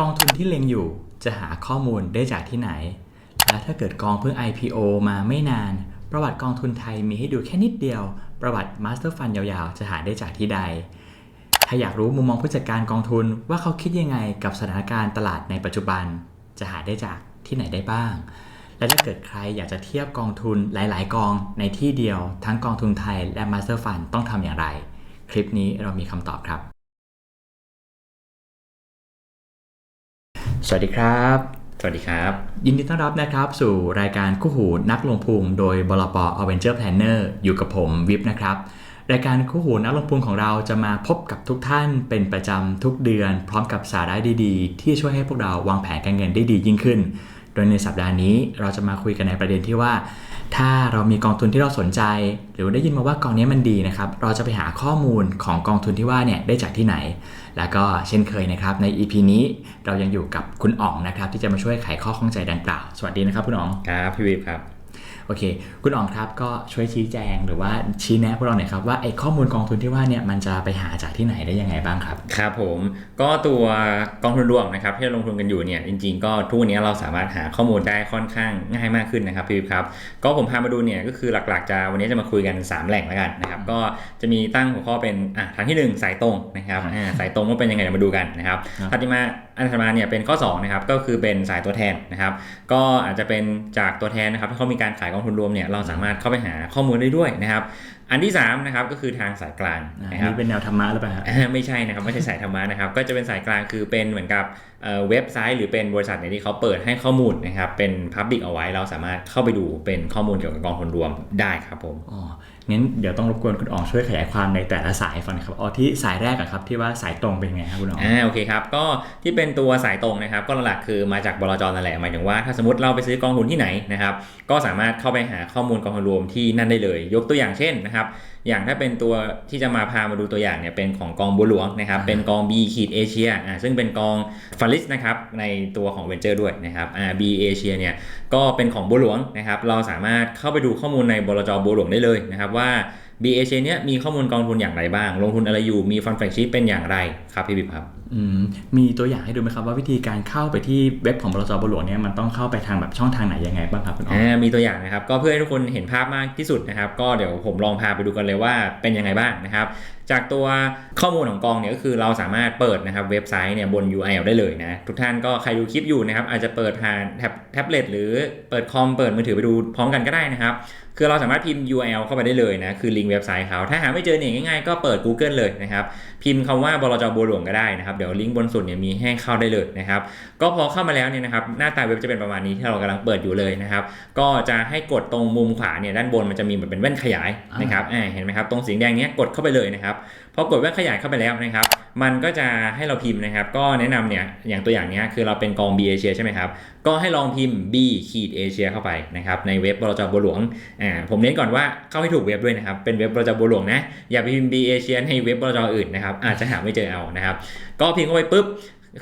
กองทุนที่เล็งอยู่จะหาข้อมูลได้จากที่ไหน และถ้าเกิดกองเพิ่ง IPO มาไม่นาน ประวัติกองทุนไทยมีให้ดูแค่นิดเดียว ประวัติ Master Fund ยาวๆ จะหาได้จากที่ใด ถ้าอยากรู้มุมมองผู้จัดการกองทุนว่าเขาคิดยังไงกับสถานการณ์ตลาดในปัจจุบัน จะหาได้จากที่ไหนได้บ้าง และถ้าเกิดใครอยากจะเทียบกองทุนหลาย ๆ กองในที่เดียว ทั้งกองทุนไทยและ Master Fund ต้องทำอย่างไร คลิปนี้เรามีคำตอบครับ สวัสดีครับ สวัสดีครับ ยินดีต้อนรับนะครับ สู่รายการคู่หูนักลงทุนโดยบลป Adventure Planner อยู่กับผมวิบนะครับ รายการคู่หูนักลงทุนของเราจะมาพบกับทุกท่านเป็นประจำทุกเดือน พร้อมกับสาระดีๆ ที่ช่วยให้พวกเราวางแผนการเงินได้ดียิ่งขึ้น โดยในสัปดาห์นี้เราจะมาคุยกันในประเด็นที่ว่า ถ้าเรามีกองทุนที่เราสนใจ หรือได้ยินมาว่ากองนี้มันดีนะครับ เราจะไปหาข้อมูลของกองทุนที่ว่าเนี่ยได้จากที่ไหน แล้วก็เช่นเคยนะครับใน EP นี้เรายังอยู่กับคุณอ๋องนะครับ ที่จะมาช่วยไขข้อข้องใจดังกล่าว สวัสดีนะครับคุณอ๋องครับพี่วิบครับ โอเค คุณอ๋องครับก็ช่วยชี้แจงหรือว่าชี้แนะพวกเราหน่อยครับว่าไอ้ข้อมูลกองทุนที่ว่าเนี่ยมันจะไปหาจากที่ไหนได้ยังไงบ้างครับ ครับผมก็ตัวกองทุนรวมนะครับที่เราลงทุนกันอยู่เนี่ยจริง ๆ ก็ทุกวันนี้เราสามารถหาข้อมูลได้ค่อนข้างง่ายมากขึ้นนะครับพี่วิบครับก็ผมพามาดูเนี่ยก็คือหลักๆจะวันนี้จะมาคุยกัน 3 แหล่งแล้วกันนะครับก็จะมีตั้งหัวข้อเป็นอะทางที่ 1 สายตรงนะครับอ่าสายตรงว่าเป็นยังไงเดี๋ยวมาดูกันนะครับครับถัดมา อันถัดมาเนี่ยเป็นข้อ2นะครับก็คือเป็นสายตัวแทนนะครับ ก็อาจจะเป็นจากตัวแทนนะครับที่เขามีการขายกองทุนรวมเนี่ยเราสามารถเข้าไปหาข้อมูลได้ด้วยนะครับ อันที่3นะครับก็คือทางสายกลางอ่านะอันครับนี้เป็นแนวธรรมะหรือเปล่าครับอ่าไม่ใช่นะครับไม่ใช่สายธรรมะนะครับ ก็จะเป็นสายกลางคือเป็นเหมือนกับเอ่อเว็บไซต์หรือเป็นบริษัทเนี่ยที่เขาเปิดให้ข้อมูลนะครับเป็นพับ l ิ c เอาไว้เราสามารถเข้าไปดูเป็นข้อมูลเกี่ยวกับกองทุนรวมได้ครับผมอ๋องั้นเดี๋ยวต้องรบกวนคุณอ๋องช่วยขยายความในแต่ละสายฟังหนะครับอ๋อที่สายแรกอะครับที่ว่าสายตรงเป็นยังไงครับคุณอ๋องอ่าโอเคครับก็ที่เป็นตัวสายตรงนะครับ ก็หลักๆคือมาจากบลจนั่นแหละหมายถึงว่าถ้าสมมติเราไปซื้อกองทุนที่ไหนนะครับก็สามารถเข้าไปหาข้อมูลกองทุนรวมที่นั่นได้เลย ยกตัวอย่างเช่นนะครับอย่างถ้าเป็นตัวที่จะมาพามาดูตัวอย่างเนี่ยเป็นของกองบัวหลวงนะครับ เป็นกอง B ขีดเอเชียอ่าซึ่งเป็นกองฟาริสนะครับในตัวของเวนเจอร์ด้วยนะครับอ่า B เอเชียเนี่ยก็เป็นของบัวหลวงนะครับ เราสามารถเข้าไปดูข้อมูลในบลจบัวหลวงได้เลยนะครับว่า B เอเชียเนี่ยมีข้อมูลกองทุนอย่างไรบ้าง ลงทุนอะไรอยู่มีฟันแฟกชีตเป็นอย่างไรครับพี่บิ๊บครับอื มีตัวอย่างให้ดูไหมครับว่าวิธีการเข้าไปที่เว็บของบลจบหลวงเนี่ยมันต้องเข้าไปทางแบบช่องทางไหนยังไงบ้างครับคุณอ๋อมีตัวอย่างนะครับก็เพื่อให้ทุกคนเห็นภาพมากที่สุดนะครับ ก็เดี๋ยวผมลองพาไปดูกันเลยว่าเป็นยังไงบ้างนะครับ จากตัวข้อมูลของกองเนี่ยก็คือเราสามารถเปิดนะครับเว็บไซต์เนี่ยบน URL ได้เลยนะ ทุกท่านก็ใครดูคลิปอยู่นะครับอาจจะเปิดผ่านแท็บแท็บเล็ตหรือเปิดคอมเปิดมือถือไปดูพร้อมกันก็ได้นะครับคือเราสามารถพิมพ์ URL เข้าไปได้เลยนะ คือลิงก์เว็บไซต์เขา ถ้าหาไม่เจอเนี่ยง่ายๆ ก็เปิด Google เลยนะครับ พิมพ์คำว่าบลจบัวหลวงก็ได้นะครับ เดี๋ยวลิงก์บนสุดเนี่ยมีให้เข้าได้เลยนะครับ ก็พอเข้ามาแล้วเนี่ยนะครับ หน้าตาเว็บจะเป็นประมาณนี้ที่เรากำลังเปิดอยู่เลยนะครับ ก็จะให้กดตรงมุมขวาเนี่ยด้านบนมันจะมีเหมือนเป็นแว่นขยายนะครับเห็นไหมครับ ตรงสีแดงเนี้ยกดเข้าไปเลยนะครับ พอกดแว่นขยายเข้าไปแล้วนะครับ มันก็จะให้เราพิมพ์นะครับ ก็แนะนำเนี่ยอย่างตัวอย่างเนี้ยคือเราเป็นกอง B เอเชียใช่ไหมครับ ก็ให้ลองพิมพ์ B ขีดเอเชียเข้าไปนะครับในเว็บบลจบัวหลวงอ่าผมเน้นก่อนว่าเข้าให้ถูกเว็บด้วยนะครับ เป็นเว็บบลจบัวหลวงนะ อย่าไปพิมพ์ B เอเชียในเว็บบลจอื่นนะครับ อาจจะหาไม่เจอเอานะครับ ก็พิมพ์เข้าไปปุ๊บ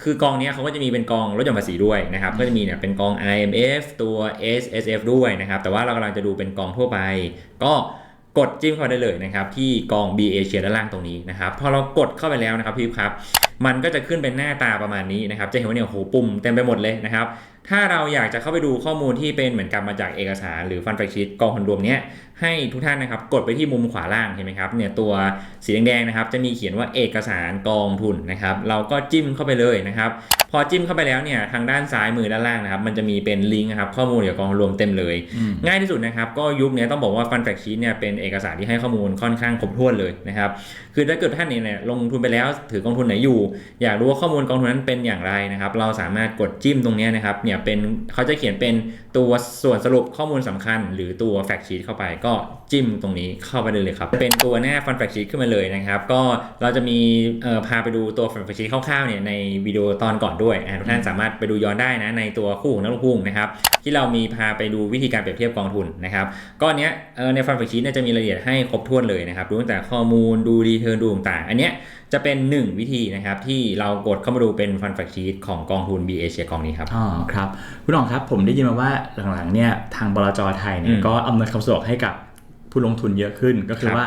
คือกองเนี้ยเขาก็จะมีเป็นกองลดหย่อนภาษีด้วยนะครับ ก็จะมีเนี่ยเป็นกอง IMF ตัว SSF ด้วยนะครับ แต่ว่าเรากำลังจะดูเป็นกองทั่วไป ก็ กดจิ้มเข้าไปได้เลยนะครับที่กอง B Asia ด้านล่างตรงนี้นะครับพอเรากดเข้าไปแล้วนะครับพี่ครับ มันก็จะขึ้นเป็นหน้าตาประมาณนี้นะครับจะเห็นว่าเนี่ยโหปุ่มเต็มไปหมดเลยนะครับถ้าเราอยากจะเข้าไปดูข้อมูลที่เป็นเหมือนกับมาจากเอกสาร หรือฟันแฟกชีตกองทุนรวมเนี้ยให้ทุกท่านนะครับกดไปที่มุมขวาล่างเห็นไหมครับเนี่ยตัวสีแดงๆนะครับจะมีเขียนว่าเอกสารกองทุนนะครับเราก็จิ้มเข้าไปเลยนะครับ พอจิ้มเข้าไปแล้วเนี่ยทางด้านซ้ายมือด้านล่างนะครับมันจะมีเป็นลิงก์นะครับข้อมูลเกี่ยวกับกองทุนรวมเต็มเลยอืมง่ายที่สุดนะครับก็ยุคนี้ต้องบอกว่าฟันแฟกชีตเนี่ยเป็นเอกสารที่ให้ข้อมูลค่อนข้างครบถ้วนเลยนะครับคือถ้าเกิดท่านเนี่ยลงทุนไปแล้วถือกองทุนไหนอยู่ อยากรู้ว่าข้อมูลกองทุนนั้นเป็นอย่างไรนะครับเราสามารถกดจิ้มตรงเนี้ยนะครับเนี่ยเป็นเขาจะเขียนเป็นตัวส่วนสรุปข้อมูลสำคัญ หรือตัวแฟกชีตเข้าไปก็จิ้มตรงนี้เข้าไปได้เลยครับเป็นตัวหน้าฟันแฟกชีตขึ้นมาเลยนะครับก็เราจะมีเอ่อพาไปดูตัวฟันแฟกชีตคร่าวๆเนี่ยในวิดีโอตอนก่อนด้วยอะทุกท่านสามารถไปดูย้อนได้นะในตัวคู่ของนักลงทุนนะครับที่เรามีพาไปดูวิธีการเปรียบเทียบกองทุนนะครับก็อันเนี้ยเอ่อในฟันแฟกชีตเนี่ยจะมีรายละเอียดให้ครบถ้วนเลยนะครับดูตั้งแต่ข้อมูลดูดีเทลดูต่างๆอันเนี้ยจะเป็น 1 วิธีนะครับที่เรากดเข้ามาดูเป็นฟันแฟกชีตของกองทุน B a เชียกองนี้ครับอ๋อครับคุณอ๋องครับผมได้ยินมาว่าหลังๆเนี่ยทางบลจไทยเนี่อืยมก็อำนวยความสะดวกให้กับผู้ลงทุนเยอะขึ้นก็คือครั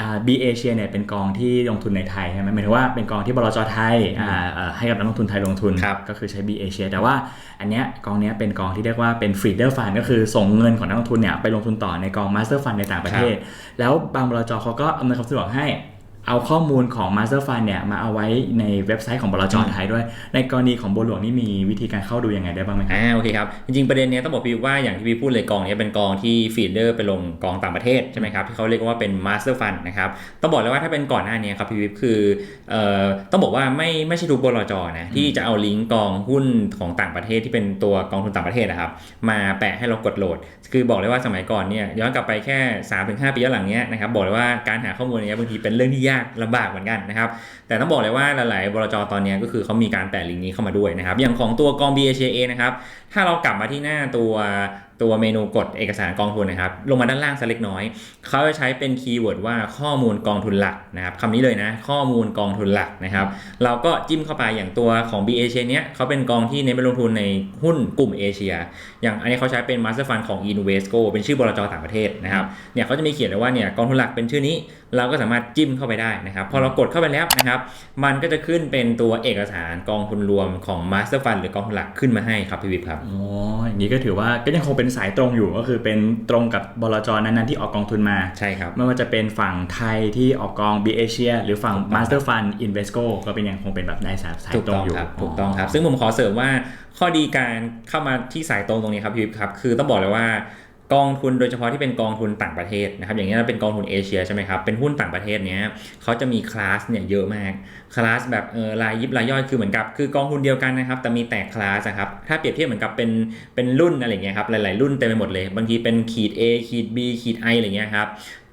บว่าอ่า B Asia เนี่ยเป็นกองที่ลงทุนในไทยใช่ไหมหมายถึงว่าเป็นกองที่บลจไทยอ่าเอ่อให้กับนักลงทุนไทยลงทุนครับก็คือใช้ B Asia แต่ว่าอันเนี้ยกองเนี้ยเป็นกองที่เรียกว่าเป็น feeder fund ก็คือส่งเงินของนักลงทุนเนี่ยไปลงทุนต่อในกอง master fund ในต่างประเทศ แล้วบางบลจเขาก็อำนวยความสะดวกให้ เอาข้อมูลของ master fund เนี่ยมาเอาไว้ในเว็บไซต์ของบลจไทยด้วย ในกรณีของบัวหลวงนี่มีวิธีการเข้าดูยังไงได้บ้างไหมครับอ่าโอเคครับ จริงๆประเด็นเนี้ยต้องบอกพี่ว่าอย่างที่พี่พูดเลยกองเนี้ยเป็นกองที่ฟีดเดอร์ไปลงกองต่างประเทศใช่ไหมครับที่เขาเรียกว่าเป็นมาสเตอร์ฟันนะครับต้องบอกเลยว่าถ้าเป็นก่อนหน้านี้ครับพี่วิปคือเอ่อต้องบอกว่าไม่ไม่ใช่ทุกบลจนะที่จะเอาลิงก์กองหุ้นของต่างประเทศที่เป็นตัวกองทุนต่างประเทศนะครับมาแปะให้เรากดโหลด คือบอกเลยว่าสมัยก่อนเนี่ยย้อนกลับไปแค่3-5ปีย้อนหลังเนี้ยนะครับบอกเลยว่าการหาข้อมูลเนี้ยบางทีเป็นเรื่องที่ยากลำบากเหมือนกันนะครับ แต่ต้องบอกเลยว่าหลายๆบลจตอนนี้ก็คือเขามีการแปะลิงก์นี้เข้ามาด้วยนะครับ อย่างของตัวกอง BHA นะครับ ถ้าเรากลับมาที่หน้าตัว ตัวเมนูกดเอกสารกองทุนนะครับ ลงมาด้านล่างสักเล็กน้อย เขาจะใช้เป็นคีย์เวิร์ดว่าข้อมูลกองทุนหลักนะครับคำนี้เลยนะ ข้อมูลกองทุนหลักนะครับ เราก็จิ้มเข้าไปอย่างตัวของ BA เชนี้ยเขาเป็นกองที่เน้นไปลงทุนในหุ้นกลุ่มเอเชีย อย่างอันนี้เขาใช้เป็น Master Fund ของ Invesco เป็นชื่อบลจต่างประเทศนะครับ เนี่ยเขาจะมีเขียนเลยว่าเนี่ยกองทุนหลักเป็นชื่อนี้ เราก็สามารถจิ้มเข้าไปได้นะครับ พอเรากดเข้าไปแล้วนะครับ มันก็จะขึ้นเป็นตัวเอกสารกองทุนรวมของ Master Fund หรือกองทุนหลักขึ้นมาให้ครับพี่วิปครับ อ๋อ อย่างนี้ก็ถือว่าก็ยังคงเป็นสายตรงอยู่ก็คือเป็นตรงกับบลจนั้นๆที่ออกกองทุนมาใช่ครับไม่ว่าจะเป็นฝั่งไทยที่ออกกอง B Asia หรือฝั่งถูกต้อง Master Fund Invesco ก็เป็นยังคงเป็นแบบในสายสายถูกตรต้งองอยู่ครับถูกต้องครับ ซึ่งผมขอเสริมว่าข้อดีการเข้ามาที่สายตรงตรงนี้ครับพี่วิปครับ คือต้องบอกเลยว่า กองทุนโดยเฉพาะที่เป็นกองทุนต่างประเทศนะครับอย่างนี้เราเป็นกองทุนเอเชียใช่ไหมครับเป็นหุ้นต่างประเทศเนี้ยเขาจะมีคลาสเนี่ยเยอะมากคลาสแบบเออรายยิบรายย่อยคือเหมือนกับ คือกองทุนเดียวกันนะครับแต่มีแตกคลาสครับถ้าเปรียบเทียบเหมือนกับเป็นเป็นรุ่นอะไรเงี้ยครับหลายๆรุ่นเต็มไปหมดเลย บางทีเป็นขีด A ขีด B ขีด I อะไรเงี้ยครับ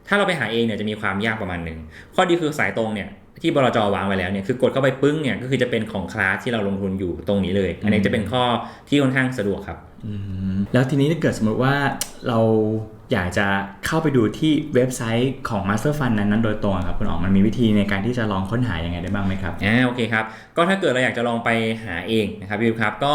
ถ้าเราไปหาเองเนี่ยจะมีความยากประมาณหนึ่งข้อดีคือสายตรงเนี่ยที่บลจวางไว้แล้วเนี่ยคือกดเข้าไปปึ้งเนี่ยก็คือจะเป็นของคลาสที่เราลงทุนอยู่ตรงนี้เลย อันนี้จะเป็นข้อที่ค่อนข้างสะดวกครับแล้วทีนี้ถ้าเกิดสมมติว่าเราอยากจะเข้าไปดูที่เว็บไซต์ของ Master Fund นั้นๆโดยตรงครับคุณอ๋องมันมีวิธีในการที่จะลองค้นหายังไงได้บ้างไหมครับอ่าโอเคครับ ก็ถ้าเกิดเราอยากจะลองไปหาเองนะครับพี่วิวครับ ก็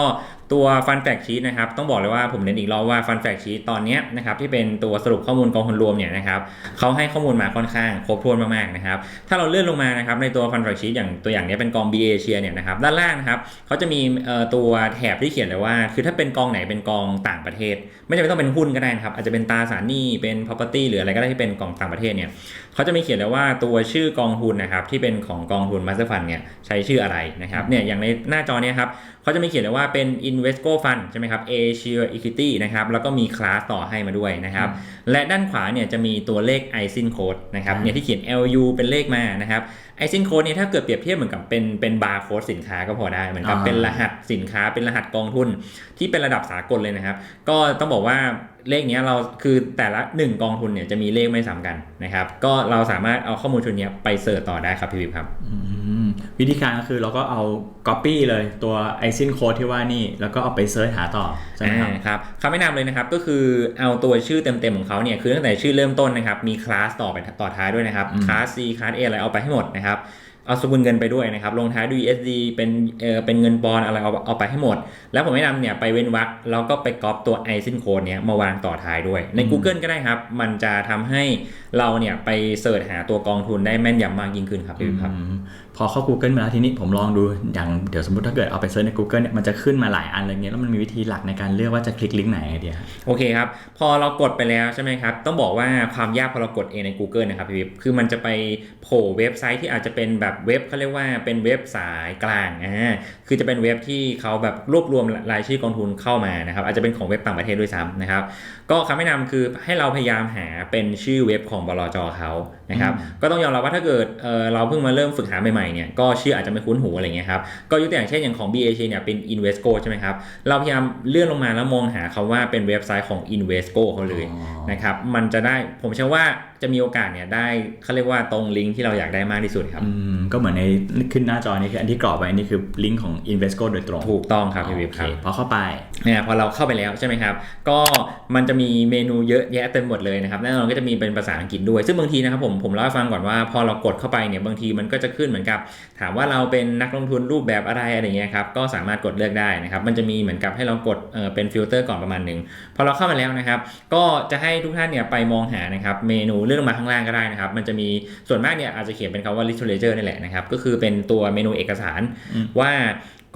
ตัวฟันแฟกชีตนะครับต้องบอกเลยว่าผมเน้นอีกรอบว่าฟันแฟกชีตตอนนี้นะครับที่เป็นตัวสรุปข้อมูลกองทุนรวมเนี่ยนะครับเขาให้ข้อมูลมาค่อนข้างครบถ้วนมากๆนะครับถ้าเราเลื่อนลงมานะครับในตัวฟันแฟกชีตอย่างตัวอย่างนี้เป็นกอง B A เชียเนี่ยนะครับด้านล่างนะครับเขาจะมีเอ่อตัวแถบที่เขียนเลยว่า คือถ้าเป็นกองไหนเป็นกองต่างประเทศ ไม่จำเป็นต้องเป็นหุ้นก็ได้นะครับ อาจจะเป็นตราสารหนี้เป็น property หรืออะไรก็ได้ที่เป็นกองต่างประเทศเนี่ยเขาจะมีเขียนเลยว่าตัวชื่อกองทุนนะครับที่เป็นของกองทุน Master Fund เนี่ยใช้ชื่ออะไรนะครับเนี่ยอย่างในหน้าจอเนี้ครับเขาจะมีเขียนเลยว่าเป็น Invesco Fund ใช่ไหมครับ Asia Equity นะครับ แล้วก็มีคลาสต่อให้มาด้วยนะครับ และด้านขวาเนี่ยจะมีตัวเลข ISIN code นะครับอ่าเนี่ยที่เขียน LU เป็นเลขมานะครับ ISIN code เนี่ยถ้าเกิดเปรียบเทียบเหมือนกับเป็นเป็นบาร์โค้ดสินค้าก็พอได้เหมือนกับเป็นรหัสสินค้าเป็นรหัสกองทุนที่เป็นระดับสากลเลยนะครับ ก็ต้องบอกว่าเลขเนี้ยเราคือแต่ละ 1 กองทุนเนี่ยจะมีเลขไม่ซ้ำกันนะครับ ก็เราสามารถเอาข้อมูลชุดเนี้ยไปเสิร์ชต่อได้ครับพี่วิวครับอืม วิธีการก็คือเราก็เอา Copy เลยตัว ISIN code ที่ว่านี่ แล้วก็เอาไปเซิร์ชหาต่อใช่ไหมครับอ่าครับคำแนะนำเลยนะครับก็คือเอาตัวชื่อเต็มๆของเขาเนี่ยคือตั้งแต่ชื่อเริ่มต้นนะครับ มีคลาสต่อไปต่อท้ายด้วยนะครับอืมคลาส C คลาส A อะไรเอาไปให้หมดนะครับเอาสกุลเงินไปด้วยนะครับ ลงท้ายด้วย USD เป็นเออเป็นเงินปอนด์อะไรเอาเอาไปให้หมด แล้วผมแนะนำเนี่ยไปเว้นวรรคแล้วก็ไปก๊อปตัว ISIN code เนี่ยมาวางต่อท้ายด้วย ใน Google ก็ได้ครับ มันจะทำให้เราเนี่ยไปเสิร์ชหาตัวกองทุนได้แม่นยำมากยิ่งขึ้นครับพี่วิวครับอืมพอเข้า Google มาแล้วทีนี้ผมลองดูอย่างเดี๋ยวสมมติถ้าเกิดเอาไปเซิร์ชใน Google เนี่ยมันจะขึ้นมาหลายอันอะไรเงี้ยแล้วมันมีวิธีหลักในการเลือกว่าจะคลิกลิงก์ไหนดีครับโอเคครับ พอเรากดไปแล้วใช่ไหมครับ ต้องบอกว่าความยากพอเรากดเองใน Google นะครับพี่วิบคือมันจะไปโผล่เว็บไซต์ที่อาจจะเป็นแบบเว็บเขาเรียกว่าเป็นเว็บสายกลางอ่าคือจะเป็นเว็บที่เขาแบบรวบรวมรายชื่อกองทุนเข้ามานะครับอาจจะเป็นของเว็บต่างประเทศด้วยซ้ำนะครับก็คำแนะนำคือให้เราพยายามหาเป็นชื่อเว็บของบลจเขานะครับก็ต้องยอมรับว่าถ้าเกิดเเราเพิ่งมาเริ่มฝึกหาใหม่ๆเนี่ยก็ชื่ออาจจะไม่คุ้นหูอะไรเงี้ยครับก็ยกตัวอย่างเช่นอย่างของ BAC เนี่ยเป็น Invesco ใช่ไหมครับเราพยายามเลื่อนลงมาแล้วมองหาคาว่าเป็นเว็บไซต์ของ Invesco เขาเลยอ๋อนะครับมันจะได้ผมเชื่อว่าจะมีโอกาสเนี่ยได้เขาเรียกว่าตรงลิงก์ที่เราอยากได้มากที่สุดครับอืมก็เหมือนในขึ้นหน้าจอนี่คืออันที่กรอบไว้นี่คือลิงก์ของ Invesco โดยตรงถูกต้องครับพี่วิบโอครับพอเข้าไปเนี่ยพอเราเข้าไปแล้วใช่ไหมครับก็มันจะมีเมนูเยอะแยะเต็มหมดเลยนะครับแน่นอนก็จะมีเป็นภาษาอังกฤษด้วย ซึ่งบางทีนะครับผมผมเล่าให้ฟังก่อนว่าพอเรากดเข้าไปเนี่ยบางทีมันก็จะขึ้นเหมือนกับ ถามว่าเราเป็นนักลงทุนรูปแบบอะไรอะไรเงี้ยครับ ก็สามารถกดเลือกได้นะครับ มันจะมีเหมือนกับให้เรากดเอ่อเป็นฟิลเตอร์ก่อนประมาณหนึ่งพอเราเข้ามาแล้วนะครับ ก็จะให้ทุกท่านเนี่ยไปมองหานะครับเมนูเลื่อนลงมาข้างล่างก็ได้นะครับ มันจะมีส่วนมากเนี่ยอาจจะเขียนเป็นคำว่า literature นี่แหละนะครับ ก็คือเป็นตัวเมนูเอกสารอืมว่า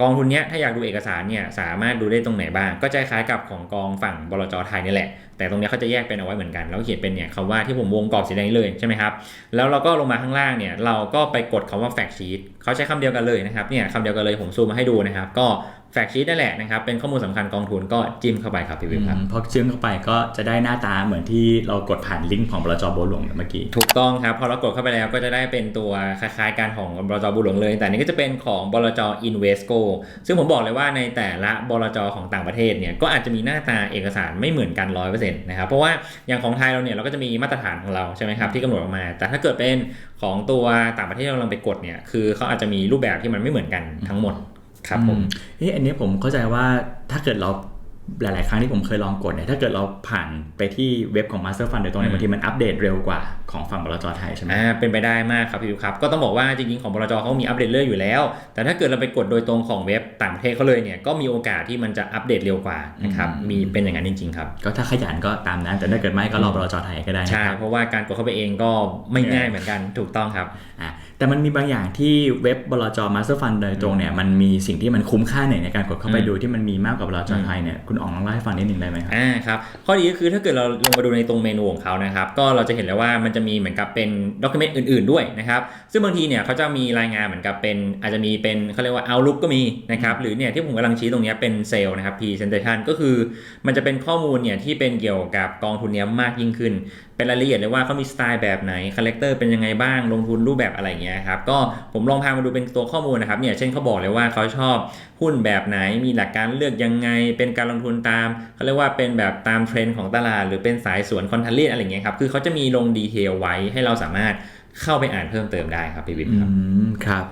กองทุนเนี้ยถ้าอยากดูเอกสารเนี่ยสามารถดูได้ตรงไหนบ้าง ก็จะคล้ายกับของกองฝั่งบลจไทยนี่แหละ แต่ตรงนี้เขาจะแยกเป็นเอาไว้เหมือนกัน แล้วเขียนเป็นเนี่ยคำว่าที่ผมวงกรอบสีแดงเลยใช่ไหมครับ แล้วเราก็ลงมาข้างล่างเนี่ยเราก็ไปกดคำว่าแฟกชีตเขาใช้คำเดียวกันเลยนะครับเนี่ยคำเดียวกันเลยผมซูมมาให้ดูนะครับก็ fact sheet นั่นแหละนะครับ เป็นข้อมูลสำคัญกองทุนก็จิ้มเข้าไปครับพี่วิวครับพอเชื่อมเข้าไปก็จะได้หน้าตาเหมือนที่เรากดผ่านลิงก์ของบลจบัวหลวงเมื่อกี้ ถูกต้องครับ พอเรากดเข้าไปแล้วก็จะได้เป็นตัวคล้ายๆการของบลจบุหลวงเลย แต่อันนี้ก็จะเป็นของบลจ Invesco ซึ่งผมบอกเลยว่าในแต่ละบลจของต่างประเทศเนี่ยก็อาจจะมีหน้าตาเอกสารไม่เหมือนกัน100%นะครับเพราะว่าอย่างของไทยเราเนี่ยเราก็จะมีมาตรฐานของเราใช่ไหมครับที่กำหนดออกมา แต่ถ้าเกิดเป็นของตัวต่างประเทศที่เราลองไปกดเนี่ยคือเขาอาจจะมีรูปแบบที่มันไม่เหมือนกันทั้งหมด ครับผมเอ๊ะอันนี้ผมเข้าใจว่าถ้าเกิดเรา หลาย ๆ ครั้งที่ผมเคยลองกดเนี่ยถ้าเกิดเราผ่านไปที่เว็บของ Master Fund โดยตรงเนี่ยอืมบางทีมันอัปเดตเร็วกว่าของฝั่งบลจไทยใช่ไหมอ่าเป็นไปได้มากครับพี่วิวครับ ก็ต้องบอกว่าจริง ๆ ของบลจเขามีอัปเดตเรื่อยอยู่แล้ว แต่ถ้าเกิดเราไปกดโดยตรงของเว็บต่างประเทศเขาเลยเนี่ยก็มีโอกาสที่มันจะอัปเดตเร็วกว่านะครับอืมมีเป็นอย่างนั้นจริง ๆ ครับ ก็ถ้าขยันก็ตามนั้นแต่ถ้าเกิดไม่ก็รอบลจไทยก็ได้นะใช่ครับเพราะว่าการกดเข้าไปเองก็ไม่ง่ายเหมือนกันถูกต้องครับอะแต่มันมีบางอย่างที่เว็บบลจ Master Fund โดยตรงเนี่ยมันมีสิ่งที่มันคุ้มค่าหน่อยในการกดเข้าไปอืมดูที่มันมีมากกว่าบลจไทยเนี่ยคุณอ๋องลองเล่าให้ฟังนิดนึงได้ไหมครับอ่าครับข้อดีก็คือถ้าเกิดเราลงมาดูในตรงเมนูของเขานะครับก็เราจะเห็นเลยว่ามันจะมีเหมือนกับเป็นด็อกิเมนต์อื่นๆด้วยนะครับซึ่งบางทีเนี่ยเขาจะมีรายงานเหมือนกับเป็นอาจจะมีเป็นเขาเรียกว่า outlook ก็มีนะครับหรือเนี่ยที่ผมกำลังชี้ตรงเนี้ยเป็นเซลล์นะครับ presentation ก็คือ มันจะเป็นข้อมูลเนี่ยที่เป็นเกี่ยวกับกองทุนเนี้ยมากยิ่งขึ้น เป็นรายละเอียดเลยว่าเขามีสไตล์แบบไหนคาแรคเตอร์เป็นยังไงบ้างลงทุนรูปแบบอะไรอย่างเงี้ยครับก็ผมลองพามาดูเป็นตัวข้อมูลนะครับเนี่ยเช่นเขาบอกเลยว่าเขาชอบหุ้นแบบไหนมีหลักการเลือกยังไง เป็นการลงทุนตามเขาเรียกว่าเป็นแบบตามเทรนด์ของตลาด หรือเป็นสายสวนคอนเทนต์อะไรเงี้ยครับคือเขาจะมีลงดีเทลไว้ให้เราสามารถเข้าไปอ่านเพิ่มเติมได้ครับพี่วินครับมครับ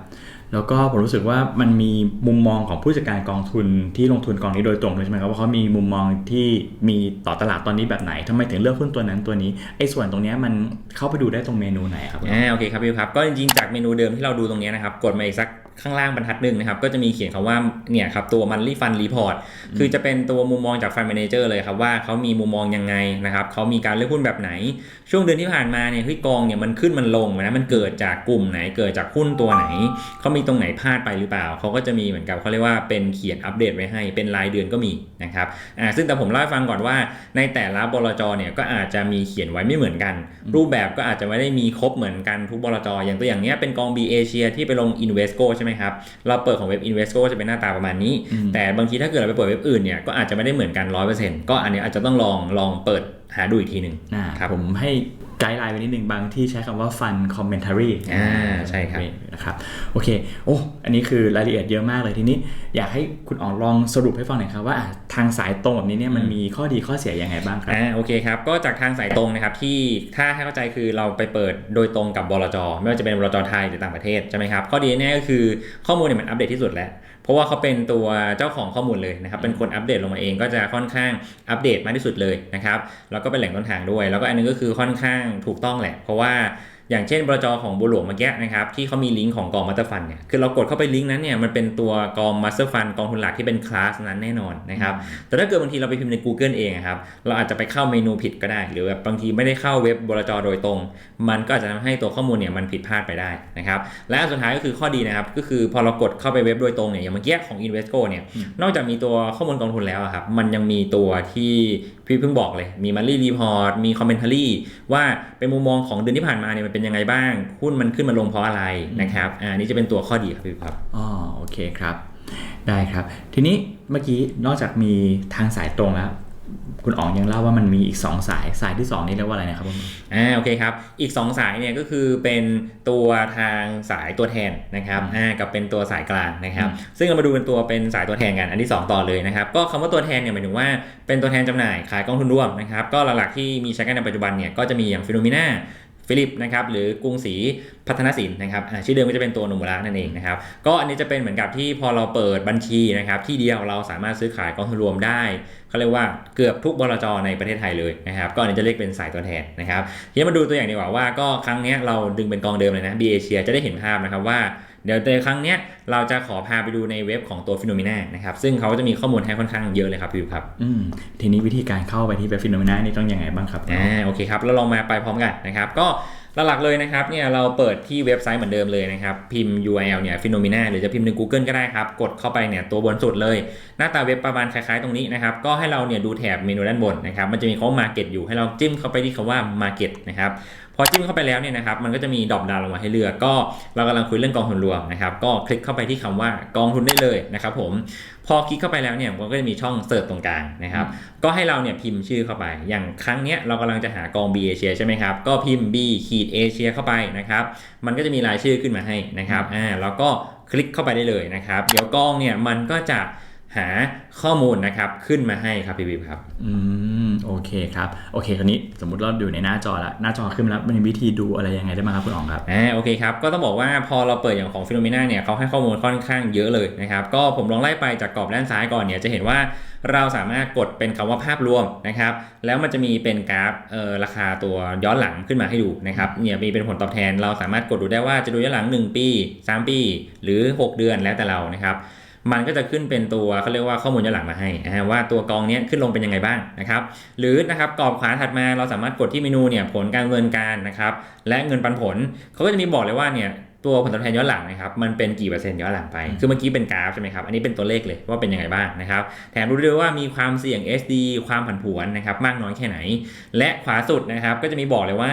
แล้วก็ผมรู้สึกว่ามันมีมุมมองของผู้จัดการกองทุนที่ลงทุนกองนี้โดยตรงเลยใช่ไหมครับว่าเขามีมุมมองที่มีต่อตลาดตอนนี้แบบไหนทำไมถึงเลือกหุ้นตัวนั้นตัวนี้ไอ้ส่วนตรงเนี้ยมันเข้าไปดูได้ตรงเมนูไหนครับอ่าโอเคครับพี่ครับก็จริงๆจากเมนูเดิมที่เราดูตรงเนี้ยนะครับกดมาอีกสักข้างล่างบรรทัดหนึ่งนะครับก็จะมีเขียนคำว่าเนี่ยครับตัว monthly fund report คือจะเป็นตัวมุมมองจาก fund manager เลยครับว่าเขามีมุมมองยังไงนะครับเขามีการเลือกหุ้นแบบไหน ช่วงเดือนที่ผ่านมาเนี่ยเฮ้ยกองเนี่ยมันขึ้นมันลงนะมันเกิดจากกลุ่มไหนเกิดจากหุ้นตัวไหนเขามีตรงไหนพลาดไปหรือเปล่า เขาก็จะมีเหมือนกับเขาเรียกว่าเป็นเขียนอัปเดตไว้ให้เป็นรายเดือนก็มีนะครับอ่าซึ่งแต่ผมเล่าให้ฟังก่อนว่าในแต่ละบลจเนี่ยก็อาจจะมีเขียนไว้ไม่เหมือนกัน รูปแบบก็อาจจะไม่ได้มีครบเหมือนกันทุกบลจอย่างตัวอย่างเนี้ยเป็นกอง B Asia ที่ไปลง Invesco ใช่ไหมครับเราเปิดของเว็บ Invesco จะเป็นหน้าตาประมาณนี้อืมแต่บางทีถ้าเกิดเราไปเปิดเว็บอื่นเนี่ยก็อาจจะไม่ได้เหมือนกัน100%ก็อันเนี้ยอาจจะต้องลองลองเปิดหาดูอีกทีหนึ่งอ่าครับผมให้ ไกด์ไลน์ไปนิดนึงบางที่ใช้คำว่า fund commentary อ่าใช่ครับนะครับโอเคโอ้อันนี้คือรายละเอียดเยอะมากเลยทีนี้อยากให้คุณอ๋องลองสรุปให้ฟังหน่อยครับว่าอะทางสายตรงแบบนี้เนี่ยมันมีข้อดีข้อเสียยังไงบ้างครับอ่าโอเคครับก็จากทางสายตรงนะครับที่ถ้าให้เข้าใจคือเราไปเปิดโดยตรงกับบลจไม่ว่าจะเป็นบลจไทยหรือต่างประเทศใช่ไหมครับข้อดีแน่ก็คือข้อมูลเนี่ยมันอัปเดตที่สุดแล้ว เพราะว่าเขาเป็นตัวเจ้าของข้อมูลเลยนะครับเป็นคนอัปเดตลงมาเองก็จะค่อนข้างอัปเดตมากที่สุดเลยนะครับแล้วก็เป็นแหล่งต้นทางด้วย แล้วก็อันนึงก็คือค่อนข้างถูกต้องแหละ เพราะว่า อย่างเช่นบลจของบุหลวงเมื่อกี้นะครับที่เขามีลิงก์ของกองมัตเตอร์ฟันเนี่ยคือเรากดเข้าไปลิงก์นั้นเนี่ยมันเป็นตัวกองมัตเตอร์ฟันกองทุนหลักที่เป็นคลาสนั้นแน่นอนนะครับแต่ถ้าเกิดบางทีเราไปพิมพ์ใน Google เองอะครับเราอาจจะไปเข้าเมนูผิดก็ได้ หรือแบบบางทีไม่ได้เข้าเว็บบลจโดยตรง มันก็อาจจะทำให้ตัวข้อมูลเนี่ยมันผิดพลาดไปได้นะครับและอันสุดท้ายก็คือข้อดีนะครับก็คือพอเรากดเข้าไปเว็บโดยตรงเนี่ยอย่างเมื่อกี้ของ Invesco เนี่ยนอกจากมีตัวข้อมูลกองทุนแล้วอะครับมันยังมีตัวที่ พี่เพิ่งบอกเลย มี monthly report มี commentary ว่าเป็นมุมมองของเดือนที่ผ่านมาเนี่ยมันเป็นยังไงบ้าง หุ้นมันขึ้นมาลงเพราะอะไรนะครับ อ่านี่จะเป็นตัวข้อดีครับพี่ครับอ๋อโอเคครับ ได้ครับ ทีนี้เมื่อกี้นอกจากมีทางสายตรงแล้ว คุณอ๋องยังเล่าว่ามันมีอีก 2 สายสายที่ 2 นี่เรียกว่าอะไรนะครับผมอ่าโอเคครับ อีก 2 สายเนี่ยก็คือเป็นตัวทางสายตัวแทนนะครับอ่ากับเป็นตัวสายกลางนะครับ ซึ่งเรามาดูเป็นตัวเป็นสายตัวแทนกันอันที่ 2 ต่อเลยนะครับ ก็คำว่าตัวแทนเนี่ยหมายถึงว่าเป็นตัวแทนจำหน่ายขายกองทุนร่วมนะครับ ก็หลักๆที่มีใช้กันในปัจจุบันเนี่ยก็จะมีอย่างฟิโนมิน่า ฟิลิปนะครับหรือกรุงศรีพัฒนสินนะครับชื่อเดิมก็จะเป็นตัวโนมูระนั่นเองนะครับก็อันนี้จะเป็นเหมือนกับที่พอเราเปิดบัญชีนะครับที่เดียวเราสามารถซื้อขายกองทุนรวมได้เขาเรียกว่าเกือบทุกบลจในประเทศไทยเลยนะครับก็อันนี้จะเรียกเป็นสายตัวแทนนะครับทีนี้มาดูตัวอย่างดีกว่าว่าก็ครั้งนี้เราดึงเป็นกองเดิมเลยนะ B เอเชียจะได้เห็นภาพนะครับว่า เดี๋ยวในครั้งเนี้ยเราจะขอพาไปดูในเว็บของตัวฟิโนเมนานะครับซึ่งเขาจะมีข้อมูลให้ค่อนข้างเยอะเลยครับพี่วิวครับอืมทีนี้วิธีการเข้าไปที่เว็บฟิโนเมนานี่ต้องยังไงบ้างครับอ่าโอเคครับเราลองมาไปพร้อมกันนะครับก็ หลักๆเลยนะครับเนี่ยเราเปิดที่เว็บไซต์เหมือนเดิมเลยนะครับพิมพ์ URL เนี่ยฟิโนเมนาหรือจะพิมพ์ใน Google ก็ได้ครับ กดเข้าไปเนี่ยตัวบนสุดเลย หน้าตาเว็บประมาณคล้ายๆตรงนี้นะครับ ก็ให้เราเนี่ยดูแถบเมนูด้านบนนะครับมันจะมีคำว่า Market อยู่ให้เราจิ้มเข้าไปที่คำว่า Market นะครับพอจิ้มเข้าไปแล้วเนี่ยนะครับมันก็จะมีดรอปดาวลงมาให้เลือกก็เรากำลังคุยเรื่องกองทุนรวมนะครับก็คลิกเข้าไปที่คำว่ากองทุนได้เลยนะครับผมพอคลิกเข้าไปแล้วเนี่ยมันก็จะมีช่องเสิร์ชตรงกลางนะครับก็ให้เราเนี่ยพิมพ์ชื่อเข้าไป อย่างครั้งเนี้ยเรากำลังจะหากอง B เอเชียใช่ไหมครับก็พิมพ์ B ขีดเอเชียเข้าไปนะครับ มันก็จะมีรายชื่อขึ้นมาให้นะครับ อ่า แล้วก็คลิกเข้าไปได้เลยนะครับ เดี๋ยวกล้องเนี่ยมันก็จะ หาข้อมูลนะครับขึ้นมาให้ครับพี่วิวครับ อืมโอเคครับโอเคคราวนี้สมมติเราอยู่ในหน้าจอแล้วหน้าจอขึ้นมาแล้วมันมีวิธีดูอะไรยังไงได้บ้างครับคุณอ๋องครับอ่าโอเคครับก็ต้องบอกว่าพอเราเปิดอย่างของฟิโนเมนาเนี่ยเขาให้ข้อมูลค่อนข้างเยอะเลยนะครับก็ผมลองไล่ไปจากกรอบด้านซ้ายก่อนเนี่ยจะเห็นว่าเราสามารถกดเป็นคำว่าภาพรวมนะครับแล้วมันจะมีเป็นกราฟเอ่อราคาตัวย้อนหลังขึ้นมาให้ดูนะครับเนี่ยมีเป็นผลตอบแทนเราสามารถกดดูได้ว่าจะดูย้อนหลัง 1 ปี 3 ปี หรือ 6 เดือนแล้วแต่เรานะครับ มันก็จะขึ้นเป็นตัวเขาเรียกว่าข้อมูลย้อนหลังมาให้ว่าตัวกองนี้ขึ้นลงเป็นยังไงบ้างนะครับ หรือนะครับกรอบขวาถัดมาเราสามารถกดที่เมนูเนี่ยผลการดำเนินการนะครับและเงินปันผลเขาก็จะมีบอกเลยว่าเนี่ย ตัวผลตอบแทนย้อนหลังนะครับมันเป็นกี่เปอร์เซ็นต์ย้อนหลังไป คือเมื่อกี้เป็นกราฟใช่ไหมครับ อันนี้เป็นตัวเลขเลยว่าเป็นยังไงบ้างนะครับ แถมรู้ด้วยว่ามีความเสี่ยง SD ความผันผวนนะครับมากน้อยแค่ไหน และขวาสุดนะครับก็จะมีบอกเลยว่า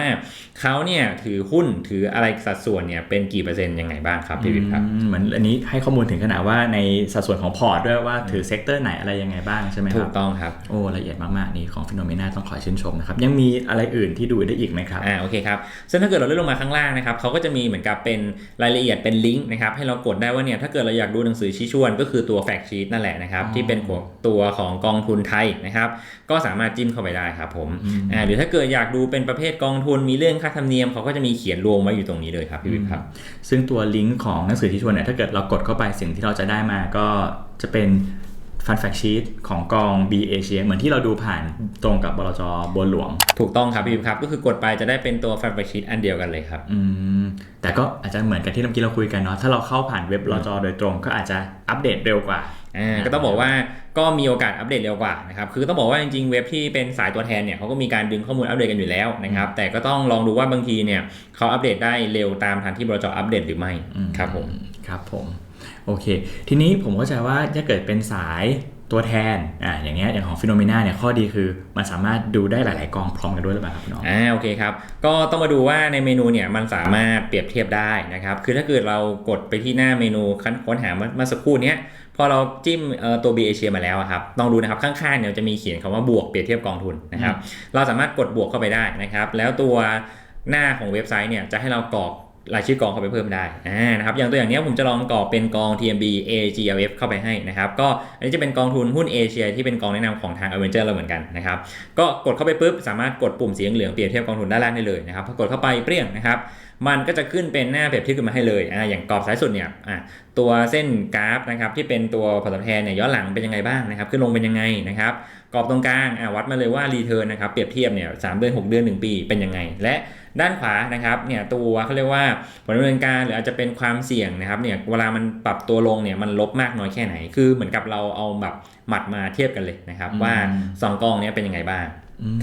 เขาเนี่ยถือหุ้นถืออะไรสัดส่วนเนี่ยเป็นกี่เปอร์เซ็นต์ยังไงบ้างครับพี่วิทย์ครับอืมเหมือนอันนี้ให้ข้อมูลถึงขนาดว่าในสัดส่วนของพอร์ตด้วยว่าถือเซกเตอร์ไหนอะไรยังไงบ้างใช่ไหมคถูรักบต้องครับโอ้ละเอียดมากๆนี่ของฟิโนเมนาต้องขอชื่นชมนะครับยังมีอะไรอื่นที่ดูได้อีกไหมครับอ่าโอเคครับซึ่งถ้าเกิดเราเลื่อนลงมาข้างล่างนะครับเขาก็จะมีเหมือนกับเป็นรายละเอียดเป็นลิงก์นะครับให้เรากดได้ว่าเนี่ยถ้าเกิดเราอยากดูหนังสือชี้ชวน ก็คือตัวแฟกชีตนั่นแหละนะครับอ๋อที่เป็นของตัวของกองทุนไทยนะครับก็สามารถจิ้มเข้าไปได้ครับผมอืมอ่าหรือถ้าเกิดอยากดูเป็นประเภทกองทุนมีเรื่องค่าธรรมเนียมเขาก็จะมีเขียนรวมไว้อยู่ตรงนี้เลยครับพี่วิทย์ครับ ซึ่งตัวลิงก์ของหนังสือที่ชวนเนี่ยถ้าเกิดเรากดเข้าไปสิ่งที่เราจะได้มาก็จะเป็น ฟันแฟกชีตของกอง B Asia เหมือนที่เราดูผ่านตรงกับบลจบัวหลวง ถูกต้องครับพี่วิทย์ครับ ก็คือกดไปจะได้เป็นตัวแฟกชีตอันเดียวกันเลยครับ อืมแต่ก็อาจจะเหมือนกับที่เมื่อกี้เราคุยกันเนาะถ้าเราเข้าผ่านเว็บบลจโดยตรงก็อาจจะอัปเดตเร็วกว่าอ่าก็ต้องบอกว่าก็มีโอกาสอัปเดตเร็วกว่านะครับคือต้องบอกว่าจริงๆเว็บที่เป็นสายตัวแทนเนี่ยเขาก็มีการดึงข้อมูลอัปเดตกันอยู่แล้วนะครับแต่ก็ต้องลองดูว่าบางทีเนี่ยเขาอัปเดตได้เร็วตามทันที่บรจอัปเดตหรือไม่อืมครับผมครับผม โอเค ทีนี้ผมเข้าใจว่าถ้าเกิดเป็นสายตัวแทนอ่าอย่างเงี้ยอย่างของฟิโนเมนาเนี่ยข้อดีคือมันสามารถดูได้หลาย ๆ กองพร้อมกันด้วยหรือเปล่าครับน้องอ่าโอเคครับก็ต้องมาดูว่าในเมนูเนี่ยมันสามารถเปรียบเทียบได้นะครับคือถ้าเกิดเรากดไปที่หน้าเมนูค้นหาเมื่อสักครู่เนี้ยพอเราจิ้มตัว B เอเชียมาแล้วอะครับต้องดูนะครับข้างๆเนี่ยจะมีเขียนคำว่าบวกเปรียบเทียบกองทุนนะครับเราสามารถกดบวกเข้าไปได้นะครับแล้วตัวหน้าของเว็บไซต์เนี่ยจะให้เรากรอก รายชื่อกองเข้าไปเพิ่มได้นะครับอย่างตัวอย่างนี้ผมจะลองกรอเป็นกอง TMB AGLF เข้าไปให้นะครับก็อันนี้จะเป็นกองทุนหุ้นเอเชียที่เป็นกองแนะนำของทาง a v e n g e r เราเหมือนกันนะครับก็กดเข้าไปปุ๊บสามารถกดปุ่มสีเหลืองเปรียบเทียบกองทุนด้านล่างได้เลยนะครับพอกดเข้าไปเปรี้ยงนะครับมันก็จะขึ้นเป็นหน้าเปรียบเทียบขึ้นมาให้เลยอ่าอย่างกรอบซ้ายสุดเนี่ยอะตัวเส้นกราฟนะครับที่เป็นตัวผลตอบแทนเนี่ยย้อนหลังเป็นยังไงบ้างนะครับขึ้นลงเป็นยังไงนะครับ กรอบตรงกลางอะวัดมาเลยว่ารีเทิร์นนะครับเปรียบเทียบเนี่ยสามเดือน 6 เดือน 1 ปีเป็นยังไง และด้านขวานะครับเนี่ยตัวเขาเรียกว่าผลดำเนินการหรืออาจจะเป็นความเสี่ยงนะครับเนี่ยเวลามันปรับตัวลงเนี่ยมันลบมากน้อยแค่ไหน คือเหมือนกับเราเอาแบบหมัดมาเทียบกันเลยนะครับอืมว่าสองกองเนี้ยเป็นยังไงบ้าง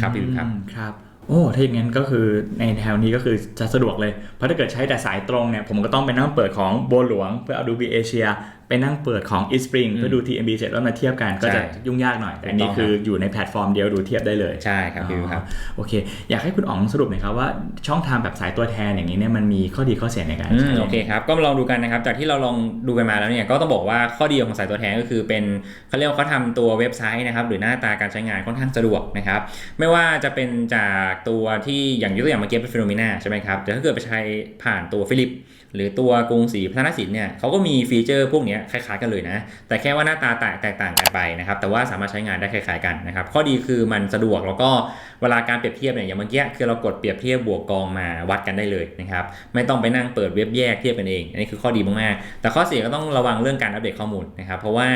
ครับพี่วิวครับอืมครับโอ้ถ้าอย่างนั้นก็คือในแถวนี้ก็คือจะสะดวกเลย เพราะถ้าเกิดใช้แต่สายตรงเนี่ยผมก็ต้องไปนั่งเปิดของโบวหลวงเพื่อเอาดูบีเอเชีย ไปนั่งเปิดของ e Spring เพื่อดู TMB เสร็จแล้วมาเทียบกันก็จะใช่ยุ่งยากหน่อย แต่อันถูนี้กต้องคืออยู่ในแพลตฟอร์มเดียวดูเทียบได้เลย ใช่ครับพี่วิวครับอ๋อโอเค อยากให้คุณอ๋องสรุปหน่อยครับว่าช่องทางแบบสายตัวแทนอย่างนี้เนี่ยมันมีข้อดีข้อเสียในการอืมใช้โอเคครับก็มาลองดูกันนะครับ จากที่เราลองดูกันมาแล้วเนี่ยก็ต้องบอกว่าข้อดีของสายตัวแทนก็คือเป็นเขาเรียกว่าเขาทำตัวเว็บไซต์นะครับหรือหน้าตาการใช้งานค่อนข้างสะดวกนะครับไม่ว่าจะเป็นจากตัวที่อย่างยกตัวอย่างเมื่อกี้เป็นฟิโนเมนาใช่ไหมครับแต่ถ้าเกิดไปใช้ผ่านตัวฟิลิป หรือตัวกรุงศรีพัฒนสินเนี่ยเขาก็มีฟีเจอร์พวกนี้คล้ายๆกันเลยนะ แต่แค่ว่าหน้าตาแตกต่างกันไปนะครับ แต่ว่าสามารถใช้งานได้คล้าย ๆกันนะครับ ข้อดีคือมันสะดวกแล้วก็เวลาการเปรียบเทียบเนี่ยอย่างเมื่อกี้คือเรากดเปรียบเทียบบวกกองมาวัดกันได้เลยนะครับ ไม่ต้องไปนั่งเปิดเว็บแยกเทียบกันเอง อันนี้คือข้อดีมากๆ แต่ข้อเสียก็ต้องระวังเรื่องการอัปเดตข้อมูลนะครับ เพราะว่า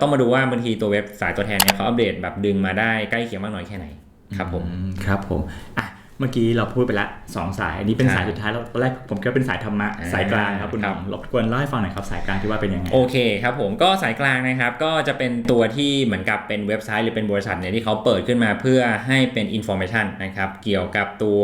ต้องมาดูว่าบางทีตัวเว็บสายตัวแทนเนี่ยเขาอัปเดตแบบดึงมาได้ใกล้เคียงมากน้อยแค่ไหนครับผมครับผมอะ เมื่อกี้เราพูดไปละสองสายอันนี้เป็นครับสายสุดท้ายแล้วตอนแรกผมคิดว่าเป็นสายธรรมะอ่าสายกลางครับคุณหคน้รัอบงรบกวนเล่าให้ฟังหน่อยครับสายกลางที่ว่าเป็นยังไงโอเคครับผมก็สายกลางนะครับก็จะเป็นตัวที่เหมือนกับเป็นเว็บไซต์หรือเป็นบริษัทเนี่ยที่เขาเปิดขึ้นมาเพื่อให้เป็นอินโฟ a t ชันนะครับเกี่ยวกับตัว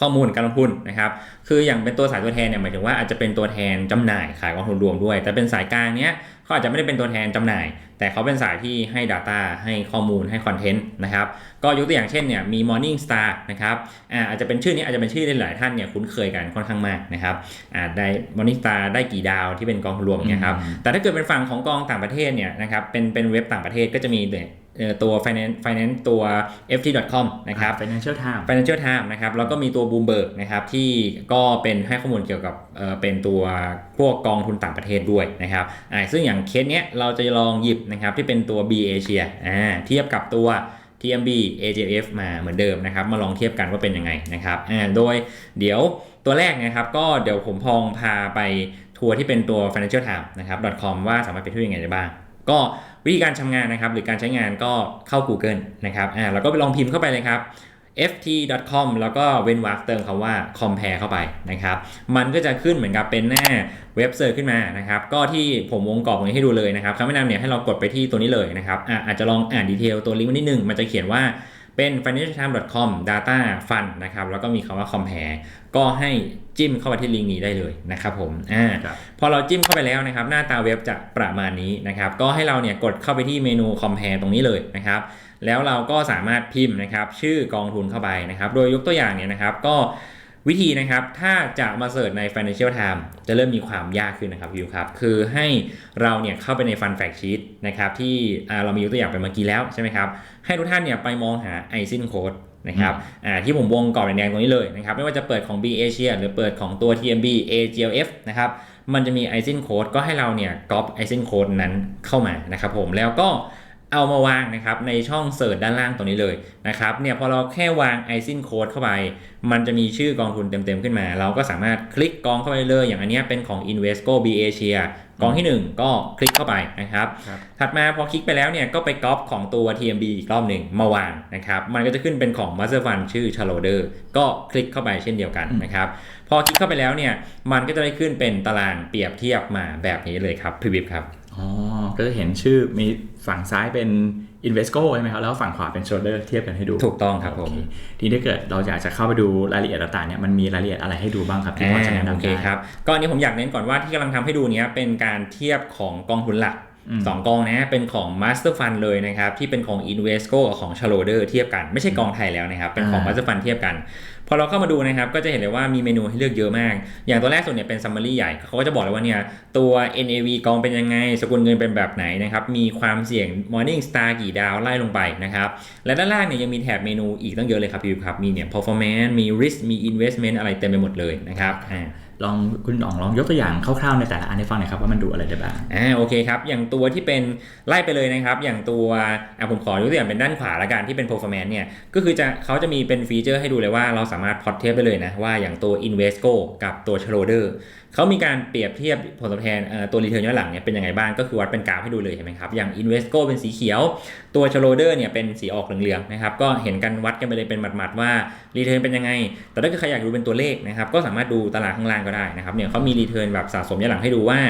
ข้อมูลการลงทุนนะครับคืออย่างเป็นตัวสายตัวแทนเนี่ยหมายถึงว่าอาจจะเป็นตัวแทนจำหน่ายขายกองทุนรวมด้วย แต่เป็นสายกลางเนี้ย เขาอาจจะไม่ได้เป็นตัวแทนจำหน่าย แต่เขาเป็นสายที่ให้ Data ให้ข้อมูลให้คอนเทนต์นะครับก็ยกตัวอย่างเช่นเนี่ยมี Morning Star นะครับอ่าอาจจะเป็นชื่อนี้อาจจะเป็นชื่อที่หลายท่านเนี่ยคุ้นเคยกันค่อนข้างมากนะครับอ่าได้ Morning Star ได้กี่ดาวที่เป็นกองทุนรวมเนี่ยครับอืมแต่ถ้าเกิดเป็นฝั่งของกองต่างประเทศเนี่ยนะครับเป็นเป็นเว็บต่างประเทศก็จะมีเนี่ยเอ่อ ตัว finance finance ตัว ft.com นะครับ Financial Times Financial Times นะครับแล้วก็มีตัว Bloomberg นะครับที่ก็เป็นให้ข้อมูลเกี่ยวกับเอ่อเป็นตัวพวกกองทุนต่างประเทศด้วยนะครับอ่าซึ่งอย่างเคสเนี้ยเราจะลองหยิบนะครับที่เป็นตัว B Asia อ่าเทียบกับตัว TMB AJF มาเหมือนเดิมนะครับ มาลองเทียบกันว่าเป็นยังไงนะครับอ่าโดยเดี๋ยวตัวแรกนะครับก็เดี๋ยวผมพองพาไปทัวร์ที่เป็นตัว financial times นะครับ .com ว่าสามารถไปเที่ยวยังไงได้บ้าง ก็ วิธีการทำงานนะครับ หรือการใช้งานก็เข้า Google นะครับอ่าแล้วก็ไปลองพิมพ์เข้าไปเลยครับ ft.com แล้วก็เว้นวรรคเติมคำว่า compare เข้าไปนะครับ มันก็จะขึ้นเหมือนกับเป็นหน้าเว็บเซิร์ชขึ้นมานะครับ ก็ที่ผมวงกรอบตรงนี้ให้ดูเลยนะครับคำแนะนำเนี่ยให้เรากดไปที่ตัวนี้เลยนะครับอะอาจจะลองอ่านดีเทลตัวลิงก์นิดนึง มันจะเขียนว่า เป็น financialtimes.com data fund นะครับแล้วก็มีคำว่า compare ก็ให้จิ้มเข้าไปที่ลิงก์นี้ได้เลยนะครับผมอ่าครับพอเราจิ้มเข้าไปแล้วนะครับหน้าตาเว็บจะประมาณนี้นะครับก็ให้เราเนี่ยกดเข้าไปที่เมนู compare ตรงนี้เลยนะครับแล้วเราก็สามารถพิมพ์นะครับชื่อกองทุนเข้าไปนะครับโดยยกตัวอย่างเนี่ยนะครับก็ วิธีนะครับถ้าจะมาเสิร์ชใน Financial Times จะเริ่มมีความยากขึ้นนะครับวิวครับ คือให้เราเนี่ยเข้าไปใน Fund Fact Sheet นะครับที่อ่าเรามียกตัวอย่างไปเมื่อกี้แล้วใช่ไหมครับ ให้ทุกท่านเนี่ยไปมองหา ISIN code นะครับอ่าที่ผมวงกรอบแดงๆตรงนี้เลยนะครับไม่ว่าจะเปิดของ B Asia หรือเปิดของตัว TMB AGLF นะครับมันจะมี ISIN code ก็ให้เราเนี่ยก๊อป ISIN code นั้นเข้ามานะครับผมแล้วก็ เอามาวางนะครับในช่องเสิร์ชด้านล่างตรงนี้เลยนะครับเนี่ยพอเราแค่วาง ISIN code เข้าไป มันจะมีชื่อกองทุนเต็มๆขึ้นมา เราก็สามารถคลิกกองเข้าไปเลย อย่างอันเนี้ยเป็นของ Invesco B Asia กองที่ 1 ก็คลิกเข้าไปนะครับครับถัดมาพอคลิกไปแล้วเนี่ยก็ไปก๊อปของตัว TMB อีกรอบหนึ่งมาวางนะครับมันก็จะขึ้นเป็นของ Master Fund ชื่อ Shareholder ก็คลิกเข้าไปเช่นเดียวกันนะครับพอคลิกเข้าไปแล้วเนี่ยมันก็จะได้ขึ้นเป็นตารางเปรียบเทียบมาแบบนี้เลยครับพี่วิบครับ อ๋อ ก็จะเห็นชื่อมีฝั่งซ้ายเป็น Invesco ใช่ไหมครับ แล้วฝั่งขวาเป็น Shoulder เทียบกันให้ดู ถูกต้องครับผมโเทีนี้ถ้าเกิดเราอยากจะเข้าไปดูรายละเอียดต่างๆเนี่ยมันมีรายละเอียดอะไรให้ดูบ้างครับที่พอจะแนะำอ่านโอเคได้ครับก็อันนี้ผมอยากเน้นก่อนว่าที่กำลังทำให้ดูเนี้ยเป็นการเทียบของกองทุนหลักอืม สองกองนะเป็นของ Master Fund เลยนะครับ ที่เป็นของ Invesco กับของ Shareholder เทียบกันไม่ใช่กองไทยแล้วนะครับ เป็นของอ่า Master Fund เทียบกัน พอเราเข้ามาดูนะครับ ก็จะเห็นเลยว่ามีเมนูให้เลือกเยอะมาก อย่างตัวแรกสุดเนี่ยเป็น summary ใหญ่เขาก็จะบอกเลยว่าเนี่ยตัว NAV กองเป็นยังไง สกุลเงินเป็นแบบไหนนะครับ มีความเสี่ยง Morning Star กี่ดาวไล่ลงไปนะครับและด้านล่างเนี่ยยังมีแถบเมนูอีกตั้งเยอะเลยครับพี่วิวครับมีเนี่ย performance มี risk มี investment อะไรเต็มไปหมดเลยนะครับอ่า ลองคุณอ๋องลองยกตัวอย่างคร่าวๆในแต่ละอันให้ฟังหน่อยครับว่ามันดูอะไรได้บ้างอ่าโอเคครับ อย่างตัวที่เป็นไล่ไปเลยนะครับ อย่างตัวอะผมขอยกตัวอย่างเป็นด้านขวาละกันที่เป็น performance เนี่ยก็คือจะเขาจะมีเป็นฟีเจอร์ให้ดูเลยว่าเราสามารถพอดเทียบไปเลยนะว่าอย่างตัว Invesco กับตัว Schroeder เขามีการเปรียบเทียบผลตอบแทนเอ่อตัว return ย้อนหลังเนี่ยเป็นยังไงบ้างก็คือวัดเป็นกราฟให้ดูเลยเห็นไหมครับอย่าง Invesco เป็นสีเขียว ตัว Schroeder เนี่ยเป็นสีออกเหลืองๆนะครับก็เห็นกันวัดกันไปเลยเป็นหมัดๆว่า return เป็นยังไง แต่ถ้าเกิดใครอยากดูเป็นตัวเลขนะครับก็สามารถดูตารางข้างล่างก็ได้นะครับเนี่ยเขามี return แบบสะสมย้อนหลังให้ดูว่า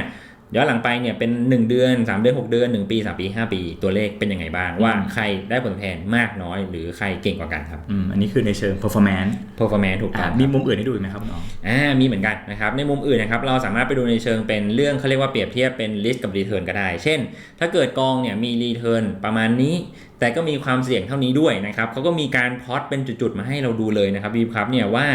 ย้อนหลังไปเนี่ยเป็น 1 เดือน 3 เดือน 6 เดือน 1 ปี 3 ปี 5 ปี ตัวเลขเป็นยังไงบ้าง ว่าใครได้ผลตอบแทนมากน้อยหรือใครเก่งกว่ากันครับอืมอันนี้คือในเชิง performance performance ถูกต้อ่าองมีมุมอื่นให้ดูอีกไหมครับคุณอ๋องอ่ามีเหมือนกันนะครับในมุมอื่นนะครับเราสามารถไปดูในเชิงเป็นเรื่องเขาเรียกว่าเปรียบเทียบเป็น list กับ return ก็ได้ เช่น ถ้าเกิดกองเนี่ยมี return ประมาณนี้แต่ก็มีความเสี่ยงเท่านี้ด้วยนะครับเขาก็มีการพอตเป็นจุดๆมาให้เราดูเลยนะครับวีครับเนี่ยว่า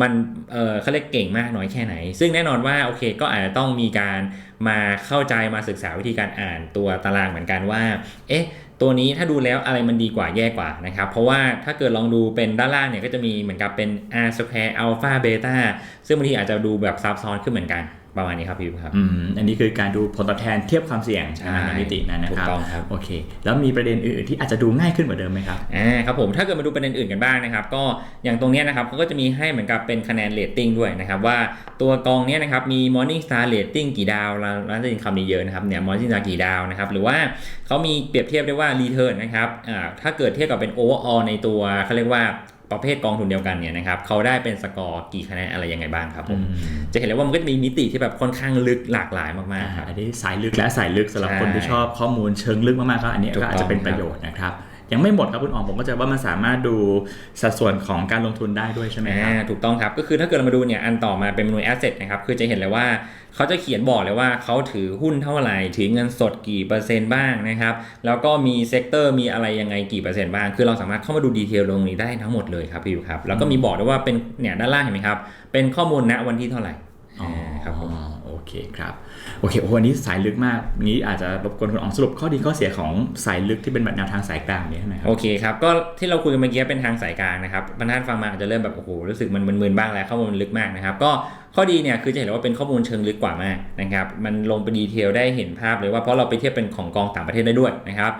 มันเออเขาเรียกเก่งมากน้อยแค่ไหน ซึ่งแน่นอนว่าโอเคก็อาจจะต้องมีการมาเข้าใจมาศึกษาวิธีการอ่านตัวตารางเหมือนกันว่า เอ๊ะตัวนี้ถ้าดูแล้วอะไรมันดีกว่าแย่กว่านะครับ เพราะว่าถ้าเกิดลองดูเป็นด้านล่างเนี่ยก็จะมีเหมือนกับเป็น r square alpha beta ซึ่งบางทีอาจจะดูแบบซับซ้อนขึ้นเหมือนกัน ประมาณนี้ครับพี่ครับอืมอันนี้คือการดูผลตอบแทนเทียบความเสี่ยงใช่ในมิตินั้นนะถูคกรับต้องครับโอเค แล้วมีประเด็นอื่นๆที่อาจจะดูง่ายขึ้นกว่าเดิมไหมครับอ่าครับผมถ้าเกิดมาดูประเด็นอื่นกันบ้างนะครับก็อย่างตรงเนี้ยนะครับเขาก็จะมีให้เหมือนกับเป็นคะแนนเรตติ้งด้วยนะครับว่าตัวกองเนี้ยนะครับมี Morning Star Rating กี่ดาวเราเราจะยินคำนี้เยอะนะครับเนี่ย Morning Star กี่ดาวนะครับหรือว่าเขามีเปรียบเทียบได้ว่า Return นะครับอ่าถ้าเกิดเทียบกับเป็น Overall ในตัวเขาเรียกว่า ประเภทกองทุนเดียวกันเนี่ยนะครับเขาได้เป็นสกอร์กี่คะแนนอะไรยังไงบ้างครับผมจะเห็นเลยว่ามันก็จะมีมิติที่แบบค่อนข้างลึกหลากหลายมากๆครับอันนี้สายลึกและสายลึกสำหรับใช่คนที่ชอบข้อมูลเชิงลึกมากๆก็อันนี้ถูกก็อาจจะเป็นต้องประโยชน์นะครับ ยังไม่หมดครับคุณอ๋องผมก็จะว่ามันสามารถดูสัดส่วนของการลงทุนได้ด้วยใช่ไหมครับอ่าถูกต้องครับก็คือถ้าเกิดเรามาดูเนี่ยอันต่อมาเป็นเมนู asset นะครับคือจะเห็นเลยว่าเขาจะเขียนบอกเลยว่าเขาถือหุ้นเท่าไหร่ ถือเงินสดกี่เปอร์เซ็นต์บ้างนะครับแล้วก็มีเซกเตอร์มีอะไรยังไงกี่เปอร์เซ็นต์บ้าง คือเราสามารถเข้ามาดูดีเทลตรงนี้ได้ทั้งหมดเลยครับพี่อยู่ครับแล้วก็มีบอกด้วยว่าเป็นเนี่ยด้านล่างเห็นไหมครับเป็นข้อมูลณวันที่เท่าไหร่อ๋อครับผมโอ เคครับโอเคโอ้โหวันนี้สายลึกมากนี้อาจจะรบกวนคุณอ๋องสรุปข้อดีข้อเสียของสายลึกที่เป็นแบบแนวทางสายกลางนี้ใช่ไหมครับโอเคครับก็ที่เราคุยกันเมื่อกี้เป็นทางสายกลางนะครับบรรทัดฟังมาอาจจะเริ่มแบบโอ้โหรู้สึกมันมึนๆบ้างแล้วข้อมูลมันลึกมากนะครับก็ข้อดีเนี่ยคือจะเห็นเลยว่าเป็นข้อมูลเชิงลึกกว่ามากนะครับมันลงไปดีเทลได้เห็นภาพเลยว่าเพราะเราไปเทียบเป็นของกองต่างประเทศได้ด้วยนะครับ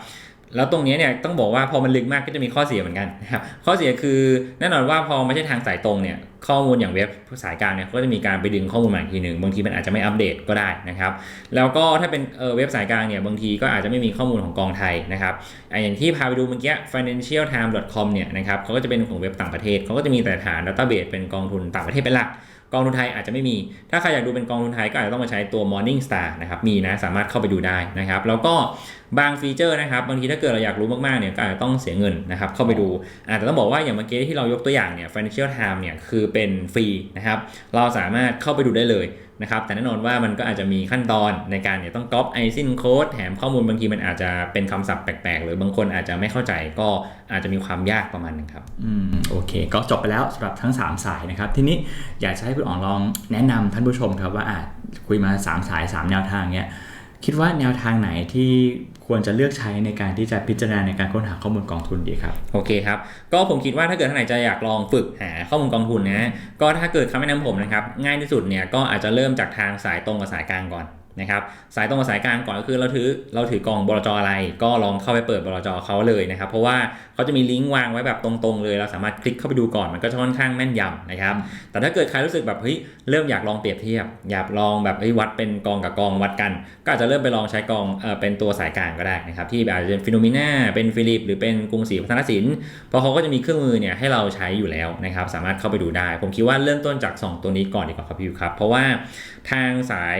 แล้วตรงนี้เนี่ยต้องบอกว่าพอมันลึกมากก็จะมีข้อเสียเหมือนกันนะครับข้อเสียคือแน่นอนว่าพอไม่ใช่ทางสายตรงเนี่ยข้อมูลอย่างเว็บสายกลางเนี่ยก็จะมีการไปดึงข้อมูลมาอีกทีหนึ่งบางทีมันอาจจะไม่อัปเดตก็ได้นะครับแล้วก็ถ้าเป็นเอ่อเว็บสายกลางเนี่ยบางทีก็อาจจะไม่มีข้อมูลของกองไทยนะครับอะอย่างที่พาไปดูเมื่อกี้ financialtime.com เนี่ยนะครับเขาก็จะเป็นของเว็บต่างประเทศเขาก็จะมีแต่ฐาน database เป็นกองทุนต่างประเทศเป็นหลัก กองทุนไทยอาจจะไม่มี ถ้าใครอยากดูเป็นกองทุนไทยก็อาจจะต้องมาใช้ตัว Morning Star นะครับ มีนะ สามารถเข้าไปดูได้นะครับ แล้วก็บางฟีเจอร์นะครับ บางทีถ้าเกิดเราอยากรู้มากๆ เนี่ย ก็อาจจะต้องเสียเงินนะครับ เข้าไปดู อาจจะต้องบอกว่าอย่างเมื่อกี้ที่เรายกตัวอย่างเนี่ย Financial Time เนี่ย คือเป็นฟรีนะครับ เราสามารถเข้าไปดูได้เลย นะครับแต่แน่นอนว่ามันก็อาจจะมีขั้นตอนในการเนี่ยต้องก๊อปไอซินโค้ดแถมข้อมูลบางทีมันอาจจะเป็นคำศัพท์แปลกๆ หรือบางคนอาจจะไม่เข้าใจก็อาจจะมีความยากประมาณหนึงครับอืมโอเค ก็จบไปแล้วสำหรับทั้ง 3 สายนะครับ ทีนี้อยากจะให้คุณอ๋องลองแนะนำท่านผู้ชมครับว่าอาจคุยมา 3 สาย 3 แนวทางเนี้ย คิดว่าแนวทางไหนที่ควรจะเลือกใช้ในการที่จะพิจารณาในการค้นหาข้อมูลกองทุนดีครับ โอเคครับ ก็ผมคิดว่าถ้าเกิดท่านไหนจะอยากลองฝึกหาข้อมูลกองทุนนะก็ถ้าเกิดคำแนะนำผมนะครับง่ายที่สุดเนี่ยก็อาจจะเริ่มจากทางสายตรงกับสายกลางก่อน นะครับสายตรงกับสายกลางก่อนก็คือเราถือเราถือกล่องบลจออะไร ก็ลองเข้าไปเปิดบลจอเขาเลยนะครับ เพราะว่าเขาจะมีลิงก์วางไว้แบบตรงๆเลย เราสามารถคลิกเข้าไปดูก่อนมันก็จะค่อนข้างแม่นยำนะครับ แต่ถ้าเกิดใครรู้สึกแบบเฮ้ยเริ่มอยากลองเปรียบเทียบ อยากลองแบบเฮ้ยวัดเป็นกองกับกองวัดกัน ก็อาจจะเริ่มไปลองใช้กองเออเป็นตัวสายกลางก็ได้นะครับ ที่อาจจะเป็นฟิโนมิน่าเป็นฟิลิปหรือเป็นกรุงศรีพัฒนสินเพราะเขาก็จะมีเครื่องมือเนี่ยให้เราใช้อยู่แล้วนะครับ สามารถเข้าไปดูได้ ผมคิดว่าเริ่มต้นจาก 2 ตัวนี้ก่อนดีกว่าครับพี่ครับ เพราะว่าทางสาย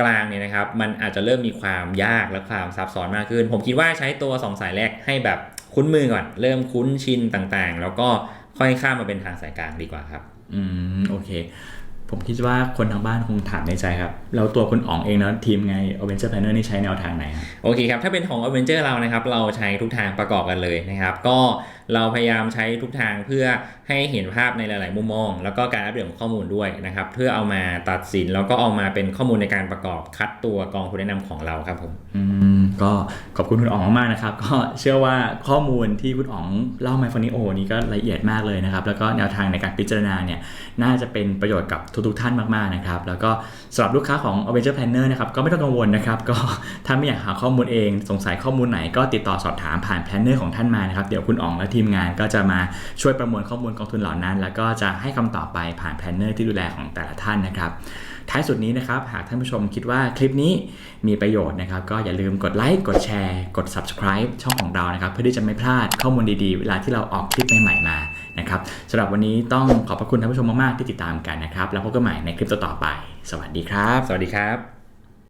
กลางเนี่ยนะครับมันอาจจะเริ่มมีความยากและความซับซ้อนมากขึ้น ผมคิดว่าใช้ตัว 2 สายแรกให้แบบคุ้นมือก่อน เริ่มคุ้นชินต่างๆ แล้วก็ค่อยข้ามมาเป็นทางสายกลางดีกว่าครับ อืมโอเค ผมคิดว่าคนทางบ้านคงถามในใจครับแล้วตัวคุณอ๋องเองเนาะทีมไง Adventure Planner นี่ใช้แนวทางไหนครับโอเคครับ ถ้าเป็นของ Adventure เรานะครับ เราใช้ทุกทางประกอบกันเลยนะครับ ก็เราพยายามใช้ทุกทางเพื่อให้เห็นภาพในหลาย ๆ มุมมอง แล้วก็การอัปเดตของข้อมูลด้วยนะครับ เพื่อเอามาตัดสินแล้วก็เอามาเป็นข้อมูลในการประกอบคัดตัวกองทุนแนะนำของเราครับผมอืม ก็ขอบคุณคุณอ๋องมากนะครับ ก็เชื่อว่าข้อมูลที่คุณอ๋องเล่าไมาฟันนี้โอนี้ก็ละเอียดมากเลยนะครับ แล้วก็แนวทางในการพิจารณาเนี่ยน่าจะเป็นประโยชน์กับทุกๆท่านมากๆนะครับ แล้วก็สำหรับลูกค้าของ Adventure Planner นะครับก็ไม่ต้องกังวลนะครับ ก็ถ้าไม่อยากหาข้อมูลเอง สงสัยข้อมูลไหนก็ติดต่อสอบถามผ่านแพลนเนอร์ของท่านมานะครับเดี๋ยวคุณอ๋องและทีมงานก็จะมาช่วยประมวลข้อมูลกองทุนเหล่านั้น แล้วก็จะให้คำตอบไปผ่านแพลนเนอร์ที่ดูแลของแต่ละท่านนะครับ ท้ายสุดนี้นะครับ หากท่านผู้ชมคิดว่าคลิปนี้มีประโยชน์นะครับ ก็อย่าลืมกดไลค์กดแชร์กด subscribe ช่องของเรานะครับ เพื่อที่จะไม่พลาดข้อมูลดีๆ เวลาที่เราออกคลิปใหม่ๆมานะครับสำหรับวันนี้ต้องขอบพระคุณท่านผู้ชมมากๆที่ติดตามกันนะครับ แล้วพบกันใหม่ในคลิปต่อๆไป สวัสดีครับ สวัสดีครับ